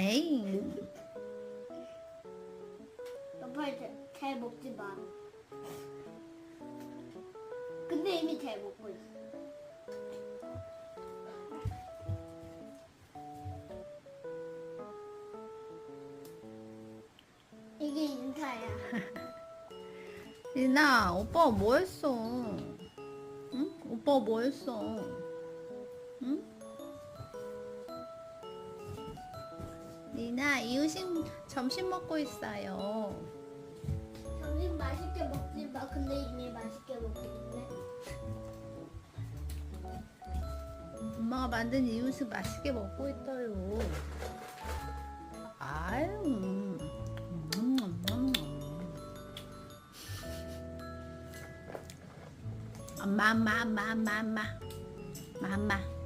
에이. 너팔 잘 먹지 마. 근데 이미 잘 먹고 있어. 이게 인사야. 리나, 오빠 뭐 했어? 응? 오빠 뭐 했어? 리나, 이웃이 점심 먹고 있어요. 점심 맛있게 먹지 마. 근데 이미 맛있게 때문에. 엄마가 만든 이웃을 맛있게 먹고 있어요. 아유. 음, 음, 음. 엄마, 엄마, 엄마, 엄마, 엄마. 엄마.